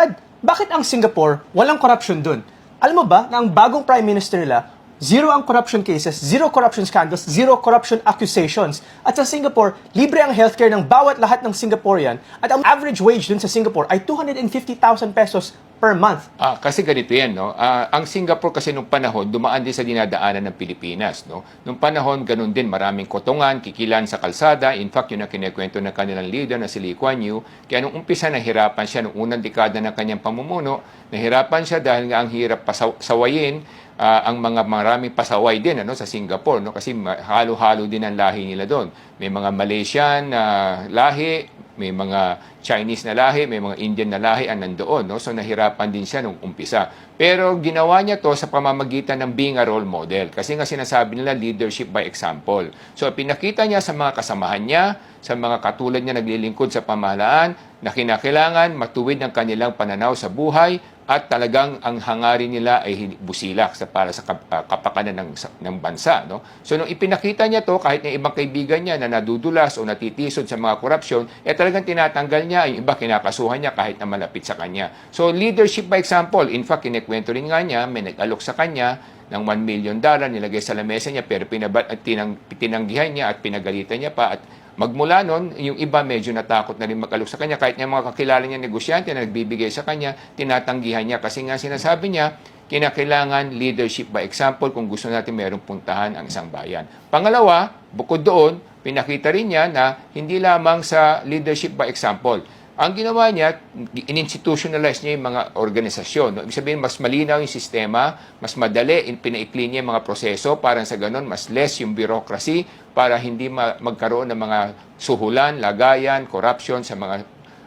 Dad, bakit ang Singapore walang corruption dun? Alam mo ba na ang bagong Prime Minister nila, zero ang corruption cases, zero corruption scandals, zero corruption accusations. At sa Singapore, libre ang healthcare ng bawat lahat ng Singaporean at ang average wage dun sa Singapore ay 250,000 pesos per month. Ah, kasi ganito yan, no? Ah, ang Singapore kasi nung panahon, dumaan din sa dinadaanan ng Pilipinas, no? Nung panahon, ganun din, maraming kotongan, kikilan sa kalsada. In fact, yun ang kinekwento ng kanilang leader na si Lee Kuan Yew. Kaya nung umpisa, nahirapan siya nung unang dekada ng kanyang pamumuno. Nahirapan siya dahil nga ang hirap pasaw- sawayin ah, ang mga maraming pasaway din ano sa Singapore no kasi halo-halo din ang lahi nila doon. May mga Malaysian na lahi, may mga Chinese na lahi, may mga Indian na lahi ang nandoon no. So nahirapan din siya nung umpisa. Pero ginawa niya to sa pamamagitan ng being a role model kasi nga sinasabi nila leadership by example. So pinakita niya sa mga kasamahan niya, sa mga katulad niya naglilingkod sa pamahalaan na kinakailangan matuwid ang kanilang pananaw sa buhay at talagang ang hangarin nila ay busilak sa para sa ah, kapakanan ng, ng bansa. No? So nung ipinakita niya to kahit ng ibang kaibigan niya na nadudulas o natitisod sa mga korupsyon, eh talagang tinatanggal niya, yung iba kinakasuhan niya kahit na malapit sa kanya. So leadership by example, in fact, kinekwento rin nga niya, may nag-alok sa kanya ng 1 million dollar, nilagay sa lamesa niya, pero pinabat, at tinang, tinanggihan niya at pinagalitan niya pa at Magmula nun, yung iba medyo natakot na rin mag-alok sa kanya. Kahit yung mga kakilala niya negosyante na nagbibigay sa kanya, tinatanggihan niya. Kasi nga sinasabi niya, kinakailangan leadership by example kung gusto natin merong puntahan ang isang bayan. Pangalawa, bukod doon, pinakita rin niya na hindi lamang sa leadership by example. Ang ginawa niya, in-institutionalize niya yung mga organisasyon. No? Ibig sabihin, mas malinaw yung sistema, mas madali, in, pinaikli niya yung mga proseso, para sa ganun, mas less yung bureaucracy, para hindi ma- magkaroon ng mga suhulan, lagayan, corruption sa mga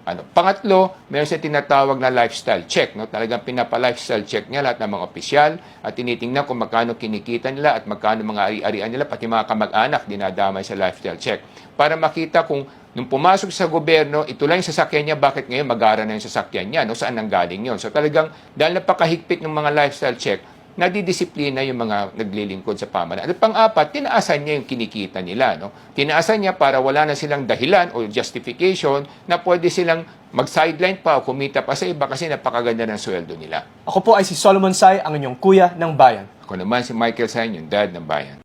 ano. Pangatlo, meron siya tinatawag na lifestyle check. No? Talagang pinapa-lifestyle check niya lahat ng mga opisyal at tinitingnan kung magkano kinikita nila at magkano mga ari-arian nila, pati mga kamag-anak dinadamay sa lifestyle check. Para makita kung nung pumasok sa gobyerno, ito lang yung sasakyan niya, bakit ngayon magara na yung sasakyan niya? No? Saan nanggaling yun? So talagang dahil napakahigpit ng mga lifestyle check, nadidisiplina yung mga naglilingkod sa pamahalaan. At pang-apat, tinaasan niya yung kinikita nila. No? Tinaasan niya para wala na silang dahilan o justification na pwede silang mag-sideline pa o kumita pa sa iba kasi napakaganda ng sweldo nila. Ako po ay si Solomon Sai, ang inyong kuya ng bayan. Ako naman si Michael Sain, yung dad ng bayan.